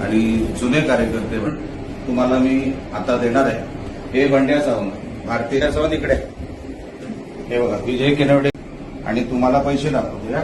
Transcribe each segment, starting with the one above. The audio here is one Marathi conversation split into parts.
आणि जुने कार्यकर्ते पण तुम्हाला मी आता देणार आहे. हे बंड्या सावंत भारतीय सावंत इकडे आहे. हे बघा विजय केनवडे. आणि तुम्हाला पैसे दाखवतो या.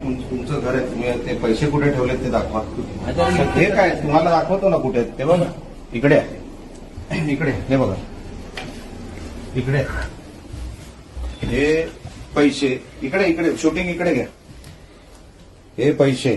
तुमचं घर आहे तुम्ही ते पैसे कुठे ठेवलेत ते दाखवा. हे काय तुम्हाला दाखवतो ना कुठे आहेत ते बघा. इकडे इकडे हे बघा. इकडे हे पैसे इकडे इकडे शूटिंग इकडे घ्या. हे पैसे.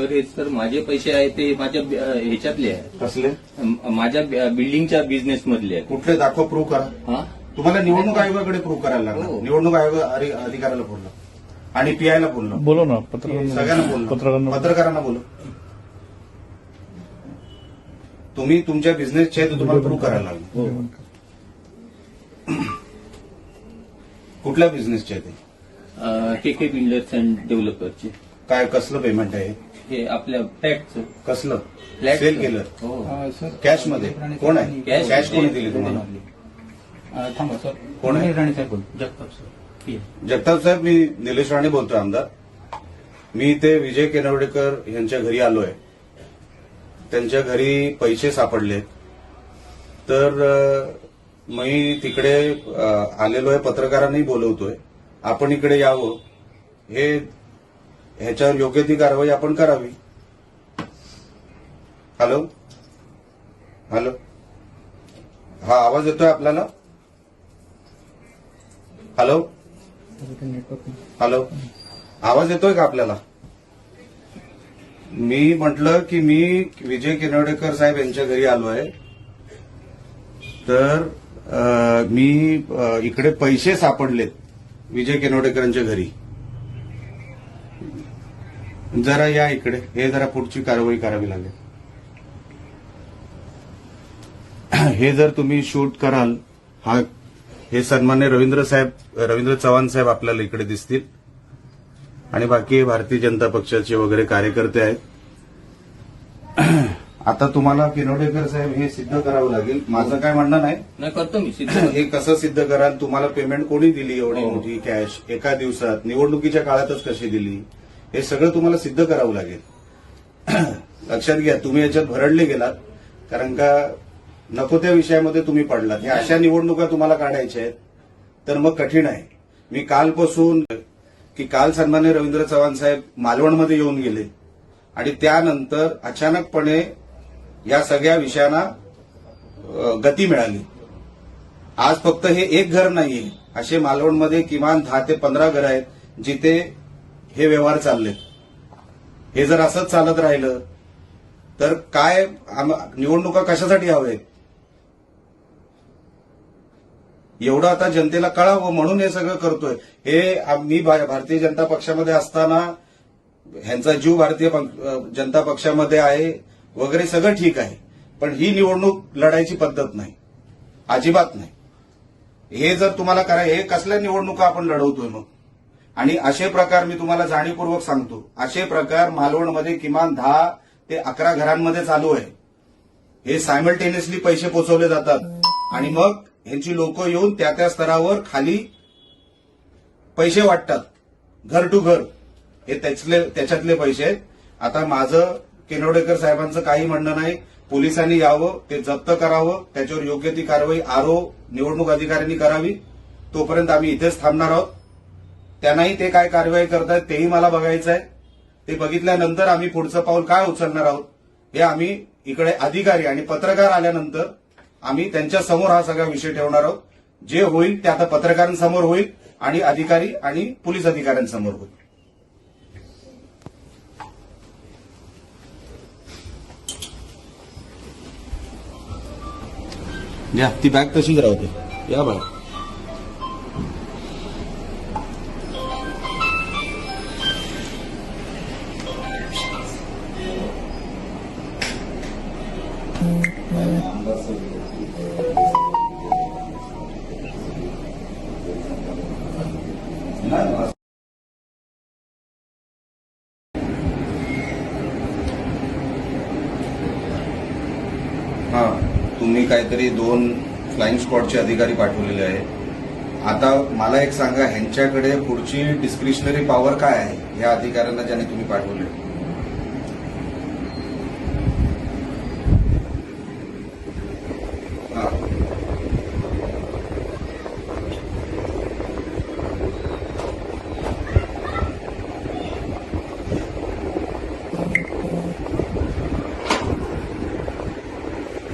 सर हे सर माझे पैसे आहे ते माझ्या ह्याच्यातले आहे कसले? माझ्या बिल्डिंगच्या बिझनेस मधले आहे कुठले दाखव प्रूव्ह करा. हा? तुम्हाला निवडणूक आयोगाकडे प्रूव्ह करायला लागणार. हो. निवडणूक आयोग अधि- अधिकाऱ्याला बोललं आणि पीआयला बोललं बोलो ना पत्रकार सगळ्यांना बोललं पत्रकारांना पत्रकारांना बोलू तुम्ही तुमच्या बिझनेसचे आहे ते तुम्हाला प्रूव्ह करायला लागलं कुठल्या बिझनेसचे आहे ते? के के बिल्डर्स अँड डेव्हलपरचे. काय कसलं पेमेंट आहे? हे आपल्या फ्लॅटचं कसलं? फ्लॅट सेल केलं? हो. कॅशमध्ये? कोण आहे? कॅश कॅश कोणी दिली तुम्हाला? अं, थांबा सर. कोण आहे? राणे साहेब बोल. जगताप सर. जगताप साहेब मी निलेश राणे बोलतोय आमदार. मी ते विजय केनवडेकर यांच्या घरी आलोय. त्यांच्या घरी पैसे सापडलेत. तर अ, मी तिकडे अ, आलेलो आहे पत्रकारांनाही बोलवतोय. आपण इकडे यावं. हे ह्याच्यावर योग्य ती कारवाई आपण करावी. हॅलो? हॅलो? हा आवाज येतोय आपल्याला? हॅलो? हॅलो? आवाज येतोय का आपल्याला? मी म्हटलं की मी विजय किनवडेकर साहेब यांच्या घरी आलो आहे. तर आ, मी आ, इकडे पैसे सापडलेत विजय किनवडेकरांच्या घरी. जरा या इकडे. हे जरा पुढची कारवाई करावी लागेल. हे जर तुम्ही शूट कराल हा हे सन्मान्य रवींद्र साहेब रवींद्र चव्हाण साहेब आपल्याला इकडे दिसतील. आणि बाकी भारतीय जनता पक्षाचे वगैरे कार्यकर्ते आहेत. आता तुम्हाला किनवडेकर साहेब हे सिद्ध करावं लागेल. माझं काय म्हणणं नाही. नाही करतो मी सिद्ध हे कसं सिद्ध कराल? तुम्हाला पेमेंट कोणी दिली एवढी हो. मोठी कॅश एका दिवसात? निवडणुकीच्या काळातच कशी दिली? हे सगळं तुम्हाला सिद्ध करावं लागेल. लक्षात घ्या तुम्ही याच्यात भरडले गेलात कारण का नको त्या विषयामध्ये तुम्ही पडलात. ह्या अशा निवडणुका तुम्हाला काढायच्या आहेत तर मग कठीण आहे. मी कालपासून की काल सन्मान्य रवींद्र चव्हाण साहेब मालवणमध्ये येऊन गेले आणि त्यानंतर अचानकपणे या सगळ्या विषयांना गती मिळाली. आज फक्त हे एक घर नाहीये असे मालवणमध्ये किमान दहा ते पंधरा घर आहेत जिथे हे व्यवहार चाललेत. हे जर असंच चालत राहिलं तर काय निवडणुका कशासाठी हव्यात एवढं आता जनतेला कळावं म्हणून हे सगळं करतोय. हे मी भारतीय जनता पक्षामध्ये असताना ह्यांचा जीव भारतीय जनता पक्षामध्ये आहे वगैरे सगळं ठीक आहे. पण ही निवडणूक लढायची पद्धत नाही. अजिबात नाही. हे जर तुम्हाला करा हे कसल्या निवडणुका आपण लढवतोय मग? आणि असे प्रकार मी तुम्हाला जाणीवपूर्वक सांगतो. असे प्रकार मालवणमध्ये किमान दहा ते अकरा घरांमध्ये चालू आहे. हे सायमल्टेनियसली पैसे पोचवले जातात. आणि मग ह्यांची लोक येऊन त्या त्या स्तरावर खाली पैसे वाटतात. घर टू घर. हे त्याचले त्याच्यातले पैसे आहेत. आता माझं किनवडेकर साहेबांचं काही म्हणणं नाही. पोलिसांनी यावं ते जप्त करावं त्याच्यावर योग्य ती कारवाई आरो निवडणूक अधिकाऱ्यांनी करावी. तोपर्यंत आम्ही इथेच थांबणार आहोत. त्यांनाही ते काय कारवाई करतायत तेही मला बघायचं आहे ते बघितल्यानंतर आम्ही पुढचं पाऊल काय उचलणार आहोत हे आम्ही इकडे अधिकारी आणि पत्रकार आल्यानंतर आम्ही त्यांच्यासमोर हा सगळा विषय ठेवणार आहोत. जे होईल ते आता पत्रकारांसमोर होईल आणि अधिकारी आणि पोलीस अधिकाऱ्यांसमोर होईल. या ती बॅग तशीच राहते या हा तुम्ही काहीतरी दोन फ्लाइंग स्क्वॉडचे अधिकारी पाठवलेले आहेत. आता मला एक सांगा ह्यांच्याकडे पुढची डिस्क्रिशनरी पॉवर काय आहे? ह्या अधिकाऱ्यांना ज्याने तुम्ही पाठवले.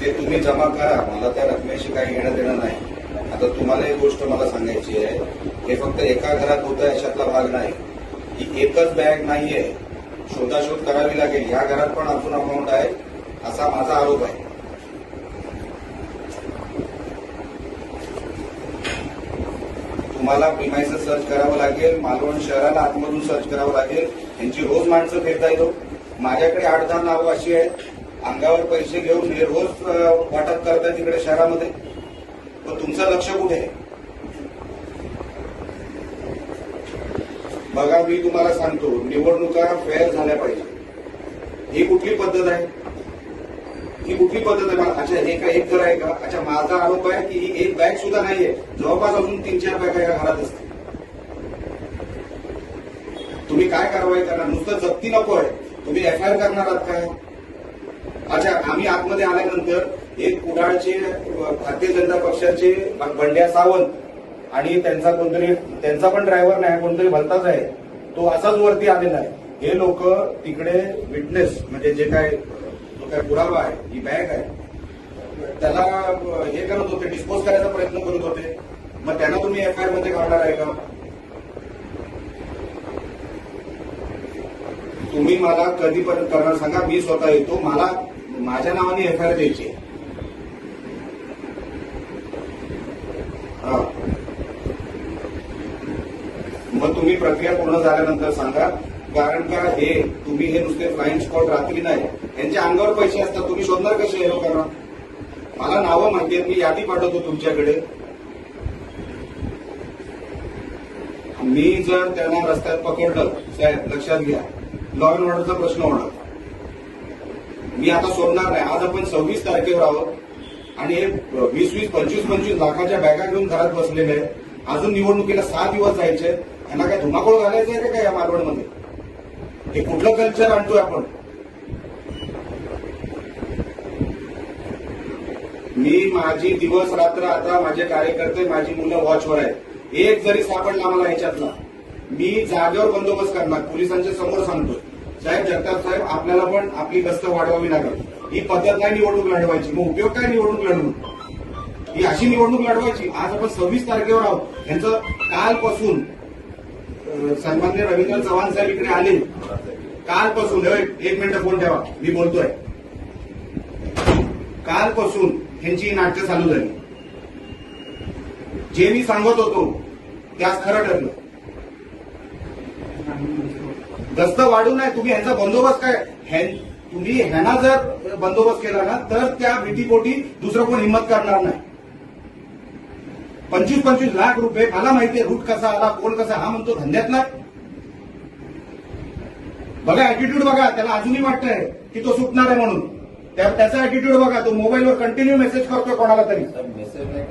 ते तुम्ही जमा करा. मला त्या रकमेशी काही घेणं देणं नाही. आता तुम्हाला एक गोष्ट मला सांगायची आहे. हे फक्त एका घरात होतं याच्यातला भाग नाही. ही एकच बॅग नाहीये. शोधाशोध करावी लागेल. या घरात पण अजून अमाऊंट आहे असा माझा आरोप आहे. तुम्हाला प्रिमायचं सर्च करावं लागेल मालवण शहराला आतमधून सर्च करावं लागेल. यांची रोज माणसं फिरता येतो. माझ्याकडे आठ दहा नावं अशी आहेत. अंगावर पैसे घेऊन हे रोज वाटप करतात तिकडे शहरामध्ये. पण तुमचं लक्ष कुठे? आहे बघा मी तुम्हाला सांगतो निवडणुका फेअर झाल्या पाहिजे. ही कुठली पद्धत आहे? ही कुठली पद्धत आहे? अच्छा हे का एक घर आहे का? अच्छा माझा आरोप आहे की ही एक बॅग सुद्धा नाहीये. जवळपास अजून तीन चार बॅग एका घरात असते तुम्ही काय कारवाई करणार? नुसतं जप्ती नको आहे. तुम्ही एफ आय आर करणार आहात काय? अच्छा आम्ही आतमध्ये आल्यानंतर एक कुडाळचे भारतीय जनता पक्षाचे बंड्या सावंत आणि त्यांचा कोणतरी त्यांचा पण ड्रायव्हर नाही कोणतरी भलताच आहे तो असाच वरती आलेला आहे. हे लोक तिकडे विटनेस म्हणजे जे काय जो काय पुरावा आहे ही बॅग आहे त्याला हे करत होते डिस्पोज करायचा प्रयत्न करत होते. मग त्यांना तुम्ही एफ आयमध्ये काढणार आहे का? तुम्ही मला कधीपर्यंत करणार सांगा मी स्वतः येतो. मला माझ्या नावाने एफ आय आर द्यायची. हा. मग तुम्ही प्रक्रिया पूर्ण झाल्यानंतर सांगा कारण का हे तुम्ही हे नुसते फ्लाइंग स्पॉट रात्री नाही यांच्या अंगावर पैसे असतात तुम्ही शोधणार कसे हे लोकांना? मला नावं माहिती आहेत मी यादी पाठवतो तुमच्याकडे. मी जर त्यांना रस्त्यात पकडलं साहेब लक्षात घ्या. लॉ अँड ऑर्डरचा प्रश्न होणार मी आता सोडणार नाही. आज आपण सव्वीस तारखेवर आहोत आणि हे वीस वीस पंचवीस पंचवीस लाखाच्या बॅगा घेऊन घरात बसलेले आहे. अजून निवडणुकीला सहा दिवस जायचे यांना काय धुमाकूळ घालायचं आहे का काय या मालवणमध्ये? हे कुठलं कल्चर आणतोय आपण? मी माझी दिवस रात्र आता माझे कार्यकर्ते माझी मुलं वॉचवर आहेत. एक जरी सापडला मला ह्याच्यातला मी जागेवर बंदोबस्त करणार पोलिसांच्या समोर सांगतोय. साहेब जगताप साहेब आपल्याला पण आपली गस्त वाढवावी लागेल. ही पद्धत नाही निवडणूक लढवायची? मग उपयोग काय निवडणूक लढवून? ही अशी निवडणूक लढवायची आज आपण सव्वीस तारखेवर आहोत. यांचं कालपासून सन्मान्य रवींद्र चव्हाण साहेब इकडे आले. कालपासून एक मिनिट फोन ठेवा. मी बोलतोय. कालपासून ह्यांची नाट्य चालू झाली. जे मी सांगत होतो त्यास खरं ठरलं. गस्त वाढू नये. तुम्ही ह्यांचा बंदोबस्त काय? तुम्ही ह्यांना जर बंदोबस्त केला ना तर त्या भीतीपोटी दुसरं कोण हिंमत करणार नाही. पंचवीस पंचवीस लाख रुपये मला माहितीये रूट कसा आला कोण कसा हा म्हणतो धंद्यातला बघा अॅटिट्यूड बघा त्याला अजूनही वाटतंय की तो सुटणार आहे म्हणून. त्या- त्याचा अॅटिट्यूड बघा तो मोबाईलवर कंटिन्यू मेसेज करतोय कोणाला तरी. मेसेज नाही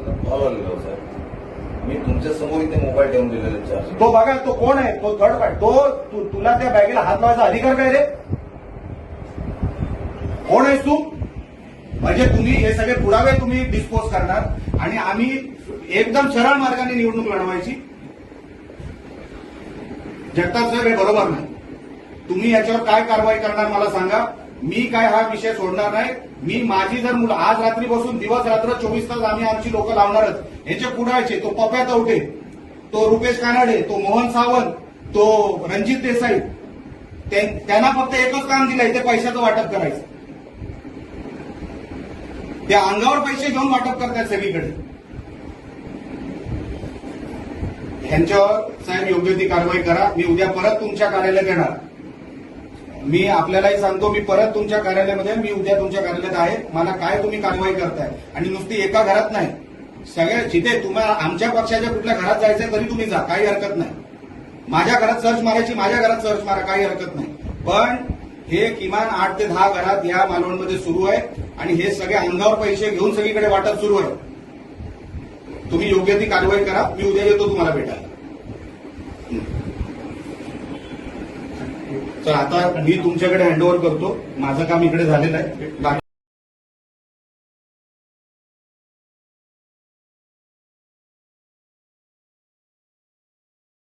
मी तुमच्यासमोर इथे मोबाईल ठेवून दिलेला चार्ज तो बघा तो कोण आहे? तो थर्ड पार्ट तो तुला त्या बॅगेला हात लावायचा अधिकार काय रे? कोण आहेस तू? म्हणजे तुम्ही हे सगळे पुरावे तुम्ही डिस्पोज करणार आणि आम्ही एकदम सरळ मार्गाने निवडणूक लढवायची? जगताप साहेब हे बरोबर नाही. तुम्ही याच्यावर काय कारवाई करणार मला सांगा? मी काय हा विषय सोडणार नाही. मी माझी जर मुलं आज रात्री बसून दिवस रात्र चोवीस तास आम्ही आमची लोक लावणारच याचे पुढायचे तो पप्या तवटे तो रुपेश कानाडे तो मोहन सावंत तो रणजित देसाई त्यांना फक्त एकच काम दिलंय ते पैशाचं वाटप करायचं. त्या अंगावर पैसे घेऊन वाटप करतात सगळीकडे. ह्यांच्यावर साहेब योग्य ती कारवाई करा. मी उद्या परत तुमच्या कार्यालयात येणार. मी आपल्यालाही सांगतो मी परत तुमच्या कार्यालयामध्ये मी उद्या तुमच्या कार्यालयात आहे. मला काय तुम्ही कारवाई करताय? आणि नुसती एका घरात नाही. सगळ्या जिथे तुम्हाला आमच्या पक्षाच्या कुठल्या घरात जायचंय तरी तुम्ही जा. काही हरकत नाही. माझ्या घरात सर्च मारायची माझ्या घरात सर्च मारा. काही हरकत नाही. पण हे किमान आठ ते दहा घरात या मालवणमध्ये सुरू आहे. आणि हे सगळे अंगावर पैसे घेऊन सगळीकडे वाटप सुरू आहे. तुम्ही योग्य ती कारवाई करा. मी उद्या येतो तुम्हाला भेटायला. तर आता मी तुमच्याकडे हँडओव्हर करतो. माझं काम इकडे झालेलं आहे. बाकी